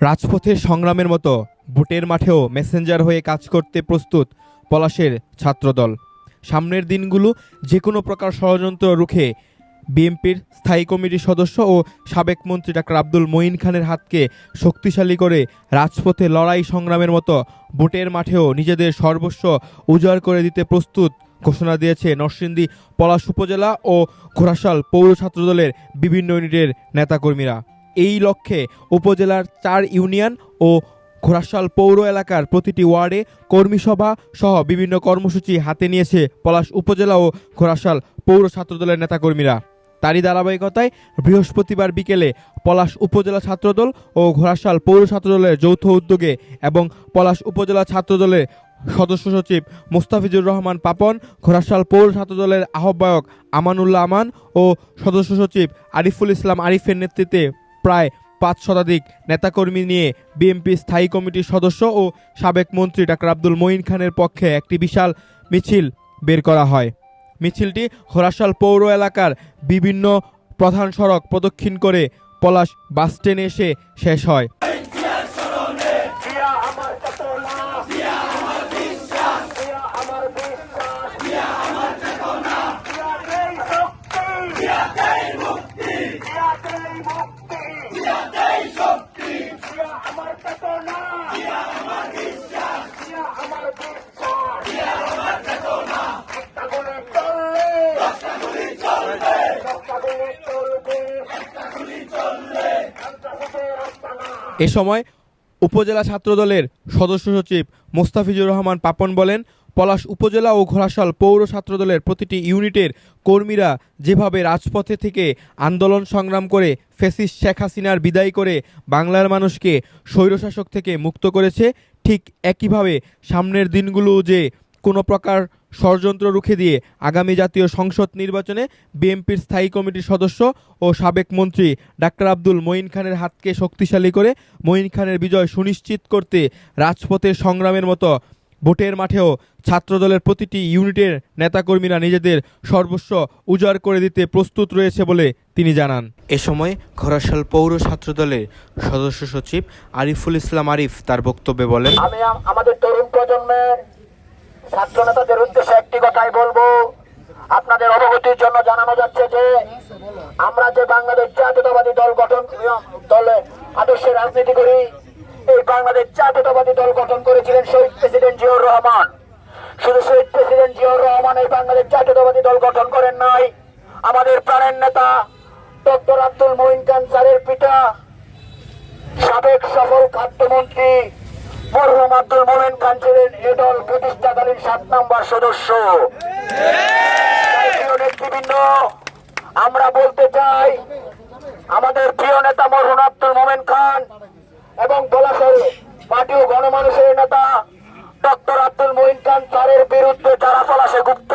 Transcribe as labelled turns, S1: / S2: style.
S1: রাজপথের সংগ্রামের মতো ভোটের মাঠেও মেসেঞ্জার হয়ে কাজ করতে প্রস্তুত পলাশের ছাত্রদল। সামনের দিনগুলো যে কোনো প্রকার ষড়যন্ত্র রুখে বিএনপির স্থায়ী কমিটির সদস্য ও সাবেক মন্ত্রী ডাক্তার আব্দুল মঈন খানের হাতকে শক্তিশালী করে রাজপথে লড়াই সংগ্রামের মতো ভোটের মাঠেও নিজেদের সর্বস্ব উজাড় করে দিতে প্রস্তুত ঘোষণা দিয়েছে নরসিংদী পলাশ উপজেলা ও ঘোড়াশাল পৌর ছাত্রদলের বিভিন্ন ইউনিটের নেতাকর্মীরা। এই লক্ষ্যে উপজেলার চার ইউনিয়ন ও ঘোড়াশাল পৌর এলাকার প্রতিটি ওয়ার্ডে কর্মী সভা সহ বিভিন্ন কর্মসূচি হাতে নিয়েছে পলাশ উপজেলা ও ঘোড়াশাল পৌর ছাত্রদলের নেতাকর্মীরা। তারই ধারাবাহিকতায় বৃহস্পতিবার বিকেলে পলাশ উপজেলা ছাত্রদল ও ঘোড়াশাল পৌর ছাত্রদলের যৌথ উদ্যোগে এবং পলাশ উপজেলা ছাত্রদলের সদস্য সচিব মোস্তাফিজুর রহমান পাপন, ঘোড়াশাল পৌর ছাত্রদলের আহ্বায়ক আমানুল্লাহ আমান ও সদস্য সচিব আরিফুল ইসলাম আরিফের নেতৃত্বে প্রায় পাঁচ শতাধিক নেতাকর্মী নিয়ে বিএনপি স্থায়ী কমিটির সদস্য ও সাবেক মন্ত্রী ডাক্তার আব্দুল মঈন খানের পক্ষে একটি বিশাল মিছিল বের করা হয়। মিছিলটি ঘোড়াশাল পৌর এলাকার বিভিন্ন প্রধান সড়ক প্রদক্ষিণ করে পলাশ বাস বাসস্ট্যান্ডে এসে শেষ হয়
S2: দিয়া আমার চেতনা দিয়া আমার বিশ্বাস দিয়া আমার বিশ্বাস দিয়া আমার চেতনা দিয়া দেই শক্তি দিয়া দেই মুক্তি দিয়া দেই শক্তি দিয়া আমার চেতনা দিয়া আমার বিশ্বাস দিয়া আমার বিশ্বাস দিয়া আমার চেতনা একটা গুলি চললে দশটা গুলি চলবে দশটা গুলি চলবে একটা গুলি চললে সন্ত্রাসীদের আস্তানা
S1: এ সময় উপজেলা ছাত্রদলের সদস্য সচিব মোস্তাফিজুর রহমান পাপন বলেন, পলাশ উপজেলা ও ঘোড়াশাল পৌর ছাত্রদলের প্রতিটি ইউনিটের কর্মীরা যেভাবে রাজপথে থেকে আন্দোলন সংগ্রাম করে ফেসিস শেখ হাসিনার বিদায় করে বাংলার মানুষকে স্বৈরশাসক থেকে মুক্ত করেছে, ঠিক একইভাবে সামনের দিনগুলো যে কোনো প্রকার ষড়যন্ত্র রুখে দিয়ে আগামী জাতীয় সংসদ নির্বাচনে বিএনপির স্থায়ী কমিটির সদস্য ও সাবেক মন্ত্রী ডাক্তার আব্দুল মঈন খানের হাতকে শক্তিশালী করে মঈন খানের বিজয় সুনিশ্চিত করতে রাজপথের সংগ্রামের মতো ভোটের মাঠেও ছাত্রদলের প্রতিটি ইউনিটের নেতাকর্মীরা নিজেদের সর্বস্ব উজাড় করে দিতে প্রস্তুত রয়েছে বলে তিনি জানান। এ সময় ঘোড়াশাল পৌর ছাত্রদলের সদস্য সচিব আরিফুল ইসলাম আরিফ তার বক্তব্যে বলেন
S2: আমি আমাদের তরুণ প্রজন্মের ছাত্র নেতাদের উদ্দেশ্যে একটি কথাই বলব। আপনাদের অবগতির জন্য জানানো যাচ্ছে যে, আমরা যে বাংলাদেশ জাতীয়তাবাদী দল গঠন দলে আদর্শে রাজনীতি করি, এই বাংলাদেশ জাতীয়তাবাদী দল গঠন করেছিলেন শহীদ প্রেসিডেন্ট জিয়াউর রহমান। শুধু শহীদ প্রেসিডেন্ট জিয়াউর রহমান এই বাংলাদেশ জাতীয়তাবাদী দল গঠন করেন নাই, আমাদের প্রাণের নেতা ডক্টর আব্দুল মঈন খান স্যারের পিতা, সাবেক সফল খাদ্যমন্ত্রী মরহুম আব্দুল মোমেন খান ছিলেন এ দল প্রতিষ্ঠাকালীন সাত নম্বর সদস্য। নেতৃবৃন্দ আমরা বলতে চাই আমাদের প্রিয় নেতা মরহুম আব্দুল মোমেন খান এবং পলাশের পার্টি ও গণমানুষের নেতা ডক্টর আব্দুল মঈন খান তারের বিরুদ্ধে যারা চলাশে চায়